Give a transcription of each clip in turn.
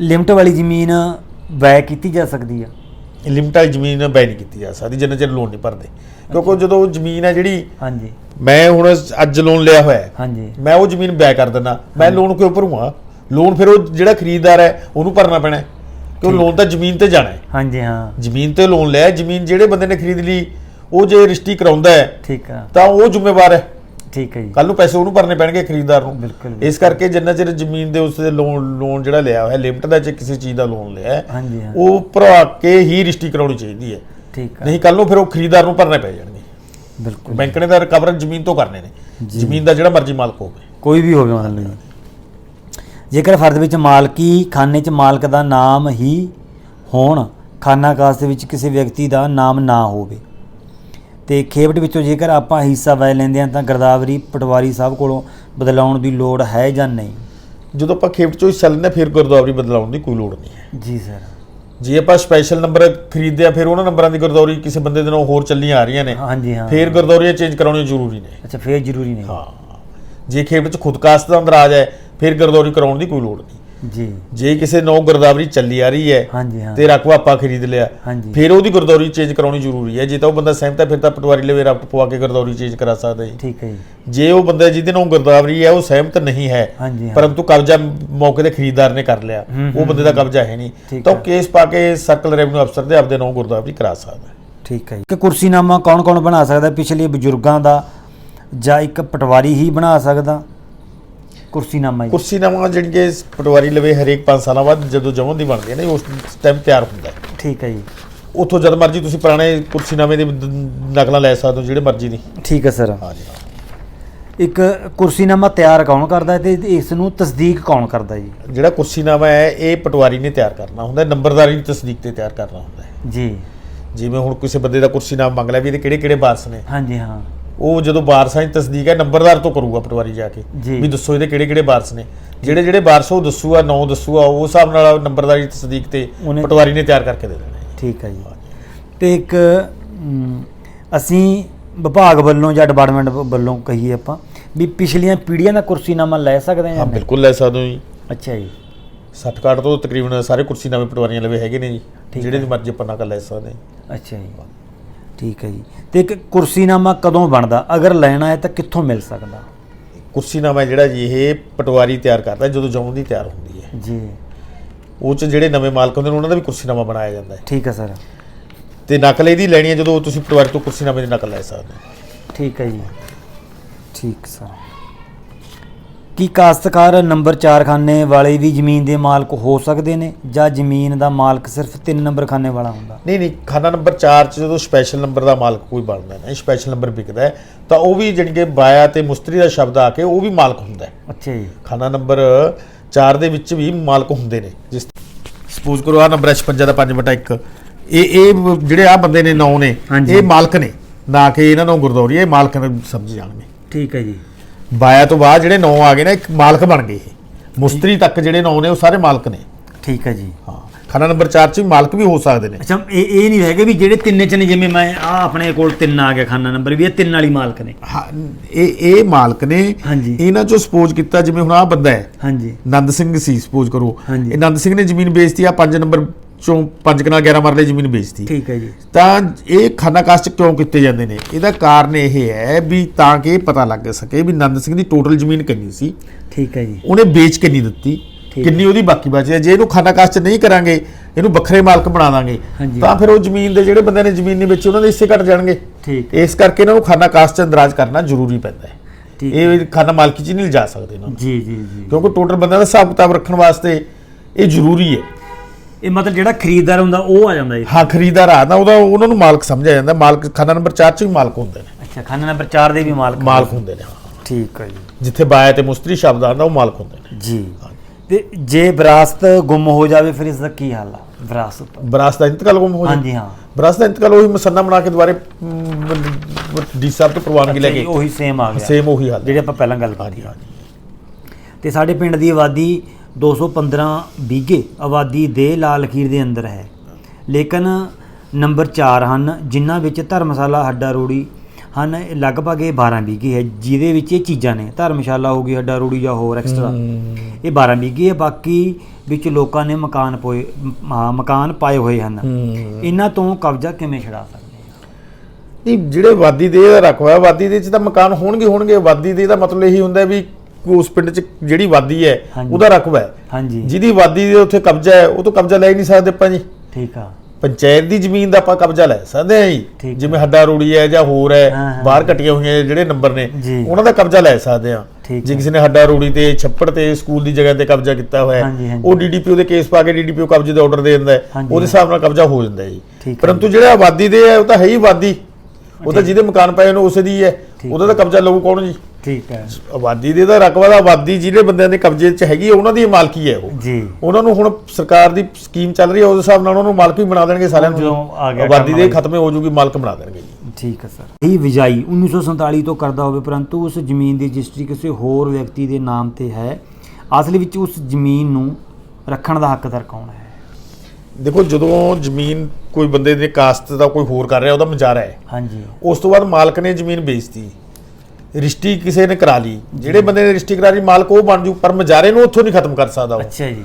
Limit ਵਾਲੀ ਜ਼ਮੀਨ ਬੈ ਕੀਤੀ ਜਾ ਸਕਦੀ ਆ? ਲਿਮਟ ਵਾਲੀ ਜ਼ਮੀਨ ਬੈ ਨਹੀਂ ਕੀਤੀ ਜਾ ਸਕਦੀ ਜਿੰਨਾ ਚਿਰ ਲੋਨ ਨਹੀਂ ਭਰਦੇ। ਕਿਉਂਕਿ ਜਦੋਂ ਜ਼ਮੀਨ ਹੈ ਜਿਹੜੀ ਹਾਂਜੀ। ਮੈਂ ਹੁਣ ਅੱਜ ਲੋਨ ਲਿਆ ਹੋਇਆ ਹੈ। ਹਾਂਜੀ। ਮੈਂ ਉਹ ਜ਼ਮੀਨ ਬੈ ਕਰ ਦਿੰਦਾ। ਮੈਂ ਲੋਨ ਕਿਉਂ ਭਰੂੰਗਾ? ਲੋਨ ਫਿਰ ਉਹ ਜਿਹੜਾ ਖਰੀਦਦਾਰ ਹੈ ਉਹਨੂੰ ਭਰਨਾ ਪੈਣਾ ਕਿਉਂ ਲੋਨ ਤਾਂ ਜ਼ਮੀਨ ਤੇ ਜਾਣਾ ਹੈ। ਹਾਂਜੀ ਹਾਂ। ਜ਼ਮੀਨ ਤੇ ਲੋਨ ਲਿਆ ਜ਼ਮੀਨ ਜਿਹੜੇ ਬੰਦੇ ਨੇ ਖਰੀਦ ਲਈ ਉਹ ਜੇ ਰਜਿਸਟਰੀ ਕਰਾਉਂਦਾ ਹੈ ਠੀਕ ਆ। ਤਾਂ ਉਹ ਜ਼ਿੰਮੇਵਾਰ ਹੈ। ਠੀਕ ਹੈ ਜੀ। ਕੱਲ ਨੂੰ ਪੈਸੇ ਉਹਨੂੰ ਭਰਨੇ ਪੈਣਗੇ ਖਰੀਦਦਾਰ ਨੂੰ। ਬਿਲਕੁਲ ਇਸ ਕਰਕੇ ਜਿੰਨਾ ਚਿਰ ਜ਼ਮੀਨ ਦੇ ਉਸ ਤੇ ਲੋਨ ਲੋਨ ਜਿਹੜਾ ਲਿਆ ਹੋਇਆ ਲਿਮਟ ਦਾ ਜੇ ਕਿਸੇ ਚੀਜ਼ ਦਾ ਲੋਨ ਲਿਆ ਹੈ, ਹਾਂਜੀ ਹਾਂ ਉਹ ਭਰਾ ਕੇ ਹੀ ਰਜਿਸਟਰੀ ਕਰਾਉਣੀ ਚਾਹੀਦੀ ਹੈ। ਠੀਕ ਆ ਨਹੀਂ ਕੱਲ ਨੂੰ ਫਿਰ ਉਹ ਖਰੀਦਦਾਰ ਨੂੰ ਭਰਨੇ ਪੈ ਜਾਣਗੇ। ਬਿਲਕੁਲ ਬੈਂਕ ਨੇ ਤਾਂ ਰਿਕਵਰ ਜ਼ਮੀਨ ਤੋਂ ਕਰਨੇ ਨੇ। ਜ਼ਮੀਨ ਦਾ ਜਿਹੜਾ ਮਰਜ਼ੀ ਮਾਲਕ ਹੋਵੇ। ਕੋਈ ਵੀ ਹੋਵੇ ਮਤਲਬ ਜੀ। ਜੇਕਰ ਫਰਦ ਵਿੱਚ ਮਾਲਕੀ ਖਾਨੇ 'ਚ ਮਾਲਕ ਦਾ ਨਾਮ ਹੀ ਹੋਣ ਖਾਨਾ ਕਾਸ ਦੇ ਵਿੱਚ ਕਿਸੇ ਵਿਅਕਤੀ ਦਾ ਨਾਮ ਨਾ ਹੋਵੇ ਤੇ ਖੇਪਟ ਵਿੱਚੋਂ ਜੇਕਰ ਆਪਾਂ ਹਿੱਸਾ ਵੈ ਲੈਂਦੇ ਹਾਂ ਤਾਂ ਗਰਦਾਵਰੀ ਪਟਵਾਰੀ ਸਾਹਿਬ ਕੋਲੋਂ ਬਦਲਾਉਣ ਦੀ ਲੋੜ ਹੈ ਜਾਂ ਨਹੀਂ? ਜਦੋਂ ਆਪਾਂ ਖੇਪ ਚੋਂ ਹਿੱਸਾ ਲੈਂਦੇ ਹਾਂ, ਫਿਰ ਗੁਰਦੌਰੀ ਬਦਲਾਉਣ ਦੀ ਕੋਈ ਲੋੜ ਨਹੀਂ ਹੈ। ਜੀ ਸਰ। ਜੇ ਆਪਾਂ ਸਪੈਸ਼ਲ ਨੰਬਰ ਖਰੀਦਦੇ ਆ ਫਿਰ ਉਹਨਾਂ ਨੰਬਰਾਂ ਦੀ ਗੁਰਦੌਰੀ ਕਿਸੇ ਬੰਦੇ ਦੇ ਨਾਲ ਹੋਰ ਚੱਲੀਆਂ ਆ ਰਹੀਆਂ ਨੇ। ਹਾਂਜੀ ਹਾਂ। ਫਿਰ ਗੁਰਦੌਰੀਆਂ ਚੇਂਜ ਕਰਾਉਣੀਆਂ ਜ਼ਰੂਰੀ ਨੇ। ਅੱਛਾ ਫੇਰ ਜ਼ਰੂਰੀ ਨਹੀਂ ਹਾਂ। ਜੇ ਖੇਪ ਚ ਖੁਦਕਾਸਤ ਦਾ ਅੰਦਰਾਜ ਹੈ ਫਿਰ ਗੁਰਦੌਰੀ ਕਰਾਉਣ ਦੀ ਕੋਈ ਲੋੜ ਨਹੀਂ। ਜੀ। ਜੇ ਕਿਸੇ ਨੌ ਗੁਰਦਾਵਰੀ ਚੱਲੀ ਆ ਰਹੀ ਹੈ ਹਾਂਜੀ ਹਾਂ। ਤੇ ਰਕਬਾ ਆਪਾਂ ਖਰੀਦ ਲਿਆ। ਹਾਂਜੀ। ਫਿਰ ਉਹਦੀ ਗੁਰਦੌਰੀ ਚੇਂਜ ਕਰਾਉਣੀ ਜ਼ਰੂਰੀ ਹੈ। ਜੇ ਤਾਂ ਉਹ ਬੰਦਾ ਸਹਿਮਤ ਹੈ ਫਿਰ ਤਾਂ ਪਟਵਾਰੀ ਲਵੇ ਰਫਟ ਪਵਾ ਕੇ ਗੁਰਦੌਰੀ ਚੇਂਜ ਕਰਾ ਸਕਦਾ ਹੈ। ਠੀਕ ਹੈ ਜੀ। ਜੇ ਉਹ ਬੰਦਾ ਜਿਹਦੇ ਨਾਲ ਗੁਰਦਾਵਰੀ ਹੈ ਉਹ ਸਹਿਮਤ ਨਹੀਂ ਹੈ ਹਾਂਜੀ ਹਾਂ। ਪਰੰਤੂ ਕਬਜ਼ਾ ਮੌਕੇ ਤੇ ਖਰੀਦਦਾਰ ਨੇ ਕਰ ਲਿਆ। ਉਹ ਬੰਦੇ ਦਾ ਕਬਜ਼ਾ ਹੈ ਨਹੀਂ। ਠੀਕ ਤਾਂ ਉਹ। ਕੇਸ ਪਾ ਕੇ ਸਰਕਲ ਰੈਵਨਿਊ ਅਫਸਰ ਦੇ ਆਪਦੇ ਨਾਂ ਗੁਰਦਾਵਰੀ ਕਰਾ ਸਕਦਾ ਹੈ। ਠੀਕ ਹੈ ਜੀ। ਕਿ ਕੁਰਸੀਨਾਮਾ ਕੌਣ-ਕੌਣ ਬਣਾ ਸਕਦਾ? ਪਿਛਲੇ ਬਜ਼ੁਰਗਾਂ ਦਾ ਜਾਂ ਇੱਕ ਪਟਵਾਰੀ ਹੀ ਬਣਾ ਸਕਦਾ? ਕੁਰਸੀਨਾਮਾ ਜੀ ਕੁਰਸੀਨਾਮਾ ਜਿਹੜੀ ਕਿ ਪਟਵਾਰੀ ਲਵੇ ਹਰੇਕ 5 ਸਾਲਾਂ ਬਾਅਦ ਜਦੋਂ ਜਮਨ ਦੀ ਬਣਦੀ ਹੈ ਨਾ ਉਸ ਟਾਈਮ ਤਿਆਰ ਹੁੰਦਾ ਹੈ। ਠੀਕ ਹੈ ਜੀ। ਉੱਥੋਂ ਜਦ ਮਰਜ਼ੀ ਤੁਸੀਂ ਪੁਰਾਣੇ ਕੁਰਸੀਨਾਮੇ ਦੀ ਨਕਲਾਂ ਲੈ ਸਕਦੇ ਹੋ ਜਿਹੜੇ ਮਰਜ਼ੀ ਦੀ ਠੀਕ ਹੈ ਸਰ। ਹਾਂ। ਇੱਕ ਕੁਰਸੀਨਾਮਾ ਤਿਆਰ ਕੌਣ ਕਰਦਾ ਹੈ ਤੇ ਇਸ ਨੂੰ ਤਸਦੀਕ ਕੌਣ ਕਰਦਾ ਜੀ? ਜਿਹੜਾ ਕੁਰਸੀਨਾਮਾ ਹੈ ਇਹ ਪਟਵਾਰੀ ਨੇ ਤਿਆਰ ਕਰਨਾ ਹੁੰਦਾ ਹੈ, ਨੰਬਰਦਾਰੀ ਦੀ ਤਸਦੀਕ ਤੇ ਤਿਆਰ ਕਰਨਾ ਹੁੰਦਾ ਹੈ। ਜੀ। ਜਿਵੇਂ ਹੁਣ ਕਿਸੇ ਬੰਦੇ ਦਾ ਕੁਰਸੀਨਾਮਾ ਮੰਗ ਲਿਆ ਵੀ ਇਹਦੇ ਕਿਹੜੇ ਕਿਹੜੇ ਵਾਰਸ ਨੇ। ਹਾਂਜੀ ਹਾਂ। ਉਹ ਜਦੋਂ ਵਾਰਸਾਂ ਦੀ ਤਸਦੀਕ ਹੈ ਨੰਬਰਦਾਰ ਤੋਂ ਕਰੂਗਾ ਪਟਵਾਰੀ ਜਾ ਕੇ। ਵੀ ਦੱਸੋ ਇਹਦੇ ਕਿਹੜੇ ਕਿਹੜੇ ਵਾਰਸ ਨੇ। ਜਿਹੜੇ ਜਿਹੜੇ ਵਾਰਸ ਉਹ ਦੱਸੂਗਾ ਨਾਂ ਦੱਸੂਗਾ ਉਸ ਹਿਸਾਬ ਨਾਲ ਨੰਬਰਦਾਰੀ ਦੀ ਤਸਦੀਕ ਤੇ ਪਟਵਾਰੀ ਨੇ ਤਿਆਰ ਕਰਕੇ ਦੇ ਦੇਣਾ। ਠੀਕ ਹੈ ਜੀ। ਤੇ ਇੱਕ ਅਸੀਂ ਵਿਭਾਗ ਵੱਲੋਂ ਜਾਂ ਡਿਪਾਰਟਮੈਂਟ ਵੱਲੋਂ ਕਹੀਏ ਆਪਾਂ ਵੀ ਪਿਛਲੀਆਂ ਪੀੜ੍ਹੀਆਂ ਦਾ ਕੁਰਸੀਨਾਮਾ ਲੈ ਸਕਦੇ ਹਾਂ ਹਾਂ? ਬਿਲਕੁਲ ਲੈ ਸਕਦੇ ਹੋ ਜੀ। ਅੱਛਾ ਜੀ। 60 ਕਾਰਡ ਤੋਂ ਤਕਰੀਬਨ ਸਾਰੇ ਕੁਰਸੀਨਾਮੇ ਪਟਵਾਰੀਆਂ ਲਵੇ ਹੈਗੇ ਨੇ ਜੀ। ਜਿਹੜੇ। ਦੀ ਮਰਜ਼ੀ ਆਪਾਂ ਨਕਲ ਲੈ ਸਕਦੇ ਹਾਂ ਅੱਛਾ ਜੀ। ਠੀਕ ਹੈ ਜੀ। ਤੇ ਇੱਕ ਕੁਰਸੀਨਾਮਾ ਕਦੋਂ ਬਣਦਾ? ਅਗਰ ਲੈਣਾ ਹੈ ਤਾਂ ਕਿੱਥੋਂ ਮਿਲ ਸਕਦਾ? ਕੁਰਸੀਨਾਮਾ ਜਿਹੜਾ ਜੀ ਇਹ ਪਟਵਾਰੀ ਤਿਆਰ ਕਰਦਾ ਜਦੋਂ ਜਮਨ ਦੀ ਤਿਆਰ ਹੁੰਦੀ ਹੈ। ਜੀ। ਉਹ ਚ ਜਿਹੜੇ ਨਵੇਂ ਮਾਲਕ ਹੁੰਦੇ ਨੇ ਉਹਨਾਂ ਦਾ ਵੀ ਕੁਰਸੀਨਾਮਾ ਬਣਾਇਆ ਜਾਂਦਾ ਹੈ। ਠੀਕ ਹੈ ਸਰ। ਤੇ ਨਕਲ ਇਹਦੀ ਲੈਣੀ ਹੈ ਜਦੋਂ ਤੁਸੀਂ ਪਟਵਾਰੀ ਤੋਂ ਕੁਰਸੀਨਾਮੇ ਦੀ ਨਕਲ ਲੈ ਸਕਦੇ ਹੋ। ਠੀਕ ਹੈ ਜੀ। ਠੀਕ ਸਰ। ਕੀ ਕਾਸ਼ਤਕਾਰ ਨੰਬਰ 4 ਖਾਨੇ ਵਾਲੇ ਵੀ ਜ਼ਮੀਨ ਦੇ ਮਾਲਕ ਹੋ ਸਕਦੇ ਨੇ ਜਾਂ ਜ਼ਮੀਨ ਦਾ ਮਾਲਕ ਸਿਰਫ 3 ਨੰਬਰ ਖਾਨੇ ਵਾਲਾ ਹੁੰਦਾ? ਨਹੀਂ ਨਹੀਂ ਖਾਨਾ ਨੰਬਰ 4 ਚ ਜਦੋਂ ਸਪੈਸ਼ਲ ਨੰਬਰ ਦਾ ਮਾਲਕ ਕੋਈ ਬਣਦਾ ਹੈ ਨਾ ਸਪੈਸ਼ਲ ਨੰਬਰ ਵਿਕਦਾ ਹੈ ਤਾਂ ਉਹ ਵੀ ਜਾਣੀ ਕਿ ਬਾਇਆ ਤੇ ਮੁਸਤਰੀ ਦਾ ਸ਼ਬਦ ਆ ਕੇ ਉਹ ਵੀ ਮਾਲਕ ਹੁੰਦਾ ਹੈ। ਅੱਛਾ ਜੀ। ਖਾਨਾ ਨੰਬਰ 4 ਦੇ ਵਿੱਚ ਵੀ ਮਾਲਕ ਹੁੰਦੇ ਨੇ ਜਿਸ ਸਪੋਜ਼ ਕਰੋ ਆ ਨੰਬਰ ਹੈ 56 ਦਾ 5/1 ਇਹ ਇਹ ਜਿਹੜੇ ਆ ਬੰਦੇ ਨੇ ਨੌ ਨੇ। ਇਹ ਮਾਲਕ ਨੇ ਨਾ ਕਿ ਇਹਨਾਂ ਨੂੰ ਗੁਰਦੌਰੀ ਇਹ ਮਾਲਕ ਸਮਝ ਜਾਣਗੇ। ਠੀਕ ਹੈ ਜੀ। ਬਾਇਆ ਤੋਂ ਬਾਅਦ ਜਿਹੜੇ ਨੌ ਆ ਗਏ ਨੇ ਇੱਕ ਮਾਲਕ ਬਣ ਗਏ ਇਹ। ਮੁਸਤਰੀ ਤੱਕ ਜਿਹੜੇ ਨੌ ਨੇ ਉਹ ਸਾਰੇ ਮਾਲਕ ਨੇ। ਠੀਕ ਹੈ ਜੀ। ਹਾਂ। ਖਾਨਾ ਨੰਬਰ 4 ਚ ਵੀ ਮਾਲਕ ਵੀ ਹੋ ਸਕਦੇ ਨੇ। ਅੱਛਾ ਇਹ ਇਹ ਨਹੀਂ ਹੈਗੇ ਵੀ ਜਿਹੜੇ ਤਿੰਨੇ ਚ ਨੇ ਜਿਵੇਂ ਮੈਂ ਆ ਆਪਣੇ ਕੋਲ ਤਿੰਨ ਆ ਗਿਆ ਖਾਨਾ ਨੰਬਰ ਵੀ ਇਹ ਤਿੰਨ ਵਾਲੀ ਮਾਲਕ ਨੇ। ਹਾਂ, ਇਹ ਇਹ ਮਾਲਕ ਨੇ। ਹਾਂਜੀ। ਇਹਨਾਂ ਚੋਂ ਸਪੋਜ਼ ਕੀਤਾ ਜਿਵੇਂ ਹੁਣ ਆ ਬੰਦਾ ਹੈ। ਹਾਂਜੀ। ਨੰਦ ਸਿੰਘ ਸੀ ਸਪੋਜ਼ ਕਰੋ। ਹਾਂਜੀ। ਇਹ ਨੰਦ ਸਿੰਘ ਨੇ ਜ਼ਮੀਨ ਵੇਚਤੀ ਆ 5 ਨੰਬਰ ਚੋਂ 5 ਕਨਾਲ 11 ਮਰਲੇ ਜ਼ਮੀਨ ਵੇਚਤੀ। ਠੀਕ ਹੈ ਜੀ। ਤਾਂ ਇਹ ਖਾਨਾ ਕਾਸਟ ਕਿਉਂ ਕੀਤੇ ਜਾਂਦੇ ਨੇ? ਇਹਦਾ ਕਾਰਨ ਇਹ ਹੈ ਵੀ ਤਾਂ ਕਿ ਪਤਾ ਲੱਗ ਸਕੇ ਵੀ ਨੰਦ ਸਿੰਘ ਦੀ ਟੋਟਲ ਜ਼ਮੀਨ ਕਿੰਨੀ ਸੀ। ਠੀਕ ਹੈ ਜੀ। ਉਹਨੇ ਵੇਚ ਕਿੰਨੀ ਦਿੱਤੀ। ਠੀਕ ਕਿੰਨੀ ਉਹਦੀ ਬਾਕੀ ਬਚੀ ਹੈ। ਜੇ ਇਹਨੂੰ ਖਾਨਾ ਕਾਸਟ ਨਹੀਂ ਕਰਾਂਗੇ ਇਹਨੂੰ ਵੱਖਰੇ ਮਾਲਕ ਬਣਾ ਦਾਂਗੇ। ਤਾਂ ਫਿਰ ਉਹ ਜ਼ਮੀਨ ਦੇ ਜਿਹੜੇ ਬੰਦੇ ਨੇ ਜ਼ਮੀਨ ਨਹੀਂ ਵੇਚੀ ਉਹਨਾਂ ਦੇ ਹਿੱਸੇ ਘਟ ਜਾਣਗੇ। ਠੀਕ ਇਸ ਕਰਕੇ ਇਹਨਾਂ ਨੂੰ ਖਾਨਾ ਕਾਸਟ ਚ ਅੰਦਰਾਜ ਕਰਨਾ ਜ਼ਰੂਰੀ ਪੈਂਦਾ ਹੈ। ਇਹ ਖਾਨਾ ਮਾਲਕੀ ਚ ਨਹੀਂ ਲਿਜਾ ਸਕਦੇ ਇਹਨਾਂ ਨੂੰ। ਜੀ ਜੀ ਜੀ। ਕਿਉਂਕਿ ਟੋਟਲ ਬੰਦਿਆਂ ਦਾ ਹਿਸਾਬ ਕਿਤਾਬ ਰੱਖਣ ਵਾਸਤੇ ਇਹ ਜ਼ਰੂਰੀ ਹੈ। ਇਹ ਮਤਲਬ ਜਿਹੜਾ ਖਰੀਦਦਾਰ ਹੁੰਦਾ ਉਹ ਆ ਜਾਂਦਾ ਜੀ। ਹਾਂ ਖਰੀਦਦਾਰ ਆ ਨਾ ਉਹਦਾ ਉਹਨਾਂ ਨੂੰ ਮਾਲਕ ਸਮਝਿਆ ਜਾਂਦਾ ਮਾਲਕ ਖਾਨਾ ਨੰਬਰ 4 ਚ ਵੀ ਮਾਲਕ ਹੁੰਦੇ ਨੇ। ਅੱਛਾ ਖਾਨਾ ਨੰਬਰ 4 ਦੇ ਵੀ ਮਾਲਕ ਮਾਲਕ ਹੁੰਦੇ ਨੇ। ਠੀਕ ਹੈ ਜੀ। ਜਿੱਥੇ ਬਾਇਆ ਤੇ ਮੁਸਤਰੀ ਸ਼ਬਦ ਆਉਂਦਾ ਉਹ ਮਾਲਕ ਹੁੰਦੇ ਨੇ। ਜੀ। ਤੇ ਜੇ ਵਿਰਾਸਤ ਗੁੰਮ ਹੋ ਜਾਵੇ ਫਿਰ ਇਸ ਦਾ ਕੀ ਹੱਲ ਆ? ਵਿਰਾਸਤ ਵਿਰਾਸਤ ਦਾ ਇੰਤਕਾਲ ਗੁੰਮ ਹੋ ਹਾਂਜੀ ਹਾਂ। ਵਿਰਾਸਤ ਦਾ ਇੰਤਕਾਲ ਉਹੀ ਮਸੰਨਾ ਬਣਾ ਕੇ ਦੁਬਾਰੇ ਡੀ ਸਾਹਿਬ ਤੋਂ ਪ੍ਰਵਾਨਗੀ ਲੈ ਕੇ ਉਹੀ ਸੇਮ ਆ ਗਿਆ। ਸੇਮ ਉਹੀ ਹਾਲ ਜਿਹੜੇ ਆਪਾਂ ਪਹਿਲਾਂ ਗੱਲ ਕੀਤੀ ਤੇ ਸਾਡੇ ਪਿੰਡ ਦੀ ਆਬਾਦੀ 215 ਬੀਗੇ ਆਬਾਦੀ ਦੇ ਲਾਲ ਲਖੀਰ ਦੇ ਅੰਦਰ ਹੈ। ਲੇਕਿਨ ਨੰਬਰ 4 ਹਨ ਜਿਨ੍ਹਾਂ ਵਿੱਚ ਧਰਮਸ਼ਾਲਾ ਹੱਡਾ ਰੋੜੀ ਹਨ ਇਹ ਲਗਭਗ ਇਹ 12 ਵਿਗੇ ਹੈ ਜਿਹਦੇ ਵਿੱਚ ਇਹ ਚੀਜ਼ਾਂ ਨੇ। ਧਰਮਸ਼ਾਲਾ ਹੋ ਗਈ ਹੱਡਾ ਰੂੜੀ ਜਾਂ ਹੋਰ ਐਕਸਟਰਾ ਇਹ 12 ਵਿਗੇ ਹੈ ਬਾਕੀ ਵਿੱਚ ਲੋਕਾਂ ਨੇ ਮਕਾਨ ਪੋਏ ਮਕਾਨ ਪਾਏ ਹੋਏ ਹਨ। ਇਹਨਾਂ ਤੋਂ ਕਬਜ਼ਾ ਕਿਵੇਂ ਛਡਾ ਸਕਦੇ ਹਾਂ? ਨਹੀਂ ਜਿਹੜੇ ਵਾਦੀ ਦੇ ਹੈ ਵਾਦੀ ਦੇ ਚ ਤਾਂ ਮਕਾਨ ਹੋਣਗੇ ਹੋਣਗੇ ਵਾਦੀ ਦੇ ਦਾ ਮਤਲਬ ਇਹੀ ਹੁੰਦਾ ਵੀ ਉਸ ਪਿੰਡ ਚ ਜਿਹੜੀ ਵਾਦੀ ਹੈ ਹਾਂਜੀ। ਉਹਦਾ ਰਕਬਾ ਹੈ। ਹਾਂਜੀ। ਜਿਹਦੀ ਵਾਦੀ ਦੇ ਉੱਥੇ ਕਬਜ਼ਾ ਹੈ ਉਹ ਤੋਂ ਕਬਜ਼ਾ ਲੈ ਹੀ ਨਹੀਂ ਸਕਦੇ ਆਪਾਂ ਜੀ। ਠੀਕ ਆ। ਪੰਚਾਇਤ ਦੀ ਜ਼ਮੀਨ ਦਾ ਆਪਾਂ ਕਬਜ਼ਾ ਲੈ ਸਕਦੇ ਹਾਂ ਜੀ। ਜਿਵੇਂ ਹੱਡਾ ਰੂੜੀ ਹੈ ਜਾਂ ਹੋਰ ਹੈ ਹਾਂ, ਹਾਂ। ਬਾਹਰ ਕੱਟੀਆਂ ਹੋਈਆਂ ਜਿਹੜੇ ਨੰਬਰ ਨੇ ਜੀ। ਉਹਨਾਂ ਦਾ ਕਬਜ਼ਾ ਲੈ ਸਕਦੇ ਹਾਂ। ਠੀਕ ਜੇ ਹੈ। ਕਿਸੇ ਨੇ ਹੱਡਾ ਰੂੜੀ ਤੇ ਛੱਪੜ ਤੇ ਸਕੂਲ ਦੀ ਜਗ੍ਹਾ ਤੇ ਕਬਜ਼ਾ ਕੀਤਾ ਹੋਇਆ ਹਾਂਜੀ, ਹੈ ਹਾਂਜੀ। ਉਹ ਡੀਡੀਪੀਓ ਦੇ ਕੇਸ ਪਾ ਕੇ ਡੀਡੀਪੀਓ ਕਬਜ਼ੇ ਦਾ ਆਰਡਰ ਦੇ ਦਿੰਦਾ ਹੈ ਹਾਂਜੀ, ਉਹਦੇ ਹਿਸਾਬ ਨਾਲ ਕਬਜ਼ਾ ਹੋ ਜਾਂਦਾ ਹੈ ਜੀ। ਹੈ ਪਰੰਤੂ ਜਿਹੜਾ ਆਬਾਦੀ ਦੇ ਹੈ ਉਹ ਤਾਂ ਹੈ ਹੀ ਆਬਾਦੀ ਉਹ ਤਾਂ। ਜਿਹਦੇ ਮਕਾਨ ਪਏ ਨੇ ਉਸੇ ਦੀ ਹੈ ਉਹਦਾ ਤਾਂ ਕਬਜ਼ਾ ਲਊ ਕੌਣ ਜੀ? ਠੀਕ ਹੈ। ਆਬਾਦੀ ਦੇ ਦਾ ਰਕਬਾ ਦਾ ਆਬਾਦੀ ਜਿਹੜੇ ਬੰਦਿਆਂ ਦੇ ਕਬਜ਼ੇ 'ਚ ਹੈਗੀ ਉਹਨਾਂ ਦੀ ਮਾਲਕੀ ਹੈ ਉਹ। ਜੀ। ਉਹਨਾਂ ਨੂੰ ਹੁਣ ਸਰਕਾਰ ਦੀ ਸਕੀਮ ਚੱਲ ਰਹੀ ਹੈ ਉਸ ਹਿਸਾਬ ਨਾਲ ਉਹਨਾਂ ਨੂੰ ਮਾਲਕ ਵੀ ਬਣਾ ਦੇਣਗੇ ਸਾਰਿਆਂ ਨੂੰ। ਆਬਾਦੀ ਦੇ ਖਤਮ ਹੋ ਜੂਗੀ ਮਾਲਕ ਬਣਾ ਦੇਣਗੇ ਜੀ। ਠੀਕ ਹੈ ਸਰ। ਇਹ ਵਿਜਾਈ 1947 ਤੋਂ ਕਰਦਾ ਹੋਵੇ ਪਰੰਤੂ ਉਸ ਜ਼ਮੀਨ ਦੀ ਰਜਿਸਟਰੀ ਕਿਸੇ ਹੋਰ ਵਿਅਕਤੀ ਦੇ ਨਾਮ ਤੇ ਹੈ। ਅਸਲ ਵਿੱਚ ਉਸ ਜ਼ਮੀਨ ਨੂੰ ਰੱਖਣ ਦਾ ਹੱਕਦਾਰ ਕੌਣ ਹੈ? ਦੇਖੋ ਜਦੋਂ ਜ਼ਮੀਨ ਕੋਈ ਬੰਦੇ ਦੇ ਕਾਸਤ ਦਾ ਕੋਈ ਹੋਰ ਕਰ ਰਿਹਾ ਉਹਦਾ ਮਜਾਰਾ ਹੈ। ਹਾਂਜੀ। ਉਸ ਤੋਂ ਬਾਅਦ ਮਾਲਕ ਨੇ ਜ਼ਮੀਨ ਵੇਚਤੀ। ਰਿਸ਼ਤੀ ਕਿਸੇ ਨੇ ਕਰਾ ਲਈ ਜਿਹੜੇ ਬੰਦੇ ਨੇ ਰਿਸ਼ਤੀ ਕਰਾ ਲਈ ਮਾਲਕ ਉਹ ਬਣ ਜੂ ਪਰ ਮਜਾਰੇ ਨੂੰ ਉੱਥੋਂ ਨਹੀਂ ਖਤਮ ਕਰ ਸਕਦਾ ਉਹ। ਅੱਛਾ ਜੀ।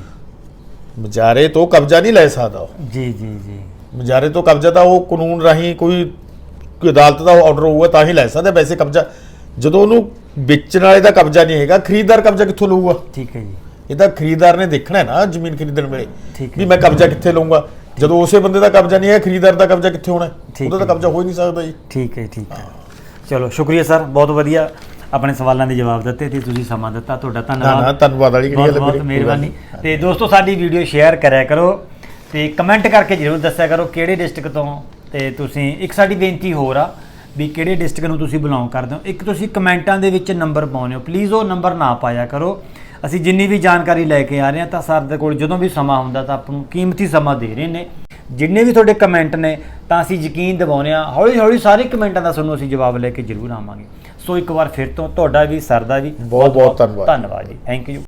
ਮਜਾਰੇ ਤੋਂ ਕਬਜ਼ਾ ਨਹੀਂ ਲੈ ਸਕਦਾ ਉਹ। ਜੀ ਜੀ ਜੀ। ਮਜਾਰੇ ਤੋਂ ਕਬਜ਼ਾ ਤਾਂ ਉਹ ਕਾਨੂੰਨ ਰਾਹੀਂ ਕੋਈ ਕੋਈ ਅਦਾਲਤ ਦਾ ਆਰਡਰ ਹੋਊਗਾ ਤਾਂ ਹੀ ਲੈ ਸਕਦਾ ਵੈਸੇ ਕਬਜ਼ਾ ਜਦੋਂ ਉਹਨੂੰ ਵੇਚਣ ਵਾਲੇ ਦਾ ਕਬਜ਼ਾ ਨਹੀਂ ਹੈਗਾ ਖਰੀਦਦਾਰ ਕਬਜ਼ਾ ਕਿੱਥੋਂ ਲਊਗਾ? ਠੀਕ ਹੈ ਜੀ। ਇਹ ਤਾਂ ਖਰੀਦਦਾਰ ਨੇ ਦੇਖਣਾ ਹੈ ਨਾ ਜ਼ਮੀਨ ਖਰੀਦਣ ਵੇਲੇ। ਵੀ ਮੈਂ ਕਬਜ਼ਾ ਕਿੱਥੇ ਲਊਂਗਾ? ਜਦੋਂ ਉਸੇ ਬੰਦੇ ਦਾ ਕਬਜ਼ਾ ਨਹੀਂ ਹੈ ਖਰੀਦਦਾਰ ਦਾ ਕਬਜ਼ਾ ਕਿੱਥੇ ਹੋਣਾ ਉਹਦਾ। ਤਾਂ ਕਬਜ਼ਾ ਹੋ ਹੀ ਨਹੀਂ ਸਕਦਾ ਜੀ। ਠੀਕ ਹੈ ਠੀਕ ਹੈ। ਚਲੋ ਸ਼ੁਕਰੀਆ ਸਰ ਬਹੁਤ ਵਧੀਆ ਆਪਣੇ ਸਵਾਲਾਂ ਦੇ ਜਵਾਬ ਦਿੱਤੇ ਤੇ ਤੁਸੀਂ ਸਮਾਂ ਦਿੱਤਾ ਤੁਹਾਡਾ ਧੰਨਵਾਦ। ਨਾ ਧੰਨਵਾਦ ਵਾਲੀ ਕਿਹੜੀ ਬਹੁਤ ਗੱਲ ਬਹੁਤ ਵੀਰੇ? ਮਿਹਰਬਾਨੀ। ਤੇ ਦੋਸਤੋ ਸਾਡੀ ਵੀਡੀਓ ਸ਼ੇਅਰ ਕਰਿਆ ਕਰੋ ਤੇ ਕਮੈਂਟ ਕਰਕੇ ਜਰੂਰ ਦੱਸਿਆ ਕਰੋ ਕਿਹੜੇ ਡਿਸਟ੍ਰਿਕਟ ਤੋਂ ਤੇ ਤੁਸੀਂ ਇੱਕ ਸਾਡੀ ਬੇਨਤੀ ਹੋਰ ਆ ਵੀ ਕਿਹੜੇ ਡਿਸਟ੍ਰਿਕਟ ਨੂੰ ਤੁਸੀਂ ਬਿਲੋਂਗ ਕਰਦੇ ਹੋ। ਇੱਕ ਤੁਸੀਂ ਕਮੈਂਟਾਂ ਦੇ ਵਿੱਚ ਨੰਬਰ ਪਾਉਂਦੇ ਹੋ। ਪਲੀਜ਼ ਉਹ ਨੰਬਰ ਨਾ ਪਾਇਆ ਕਰੋ। ਅਸੀਂ ਜਿੰਨੀ ਵੀ ਜਾਣਕਾਰੀ ਲੈ ਕੇ ਆ ਰਹੇ ਹਾਂ ਤਾਂ ਸਰ ਦੇ ਕੋਲ ਜਦੋਂ ਵੀ ਸਮਾਂ ਹੁੰਦਾ ਤਾਂ ਆਪਾਂ ਨੂੰ ਕੀਮਤੀ ਸਮਾਂ ਦੇ ਰਹੇ ਨੇ। ਜਿੰਨੇ ਵੀ ਤੁਹਾਡੇ ਕਮੈਂਟ ਨੇ ਤਾਂ ਅਸੀਂ ਯਕੀਨ ਦਿਵਾਉਂਦੇ ਹਾਂ। ਹੌਲੀ ਹੌਲੀ ਸਾਰੇ ਕਮੈਂਟਾਂ ਦਾ ਤੁਹਾਨੂੰ ਅਸੀਂ ਜਵਾਬ ਲੈ ਕੇ ਜ਼ਰੂਰ ਆਵਾਂਗੇ। ਸੋ ਇੱਕ ਵਾਰ ਫਿਰ ਤੋਂ ਤੁਹਾਡਾ ਵੀ ਸਰ ਦਾ ਵੀ ਬਹੁਤ ਬਹੁਤ ਧੰਨਵਾਦ। ਧੰਨਵਾਦ ਜੀ। Thank you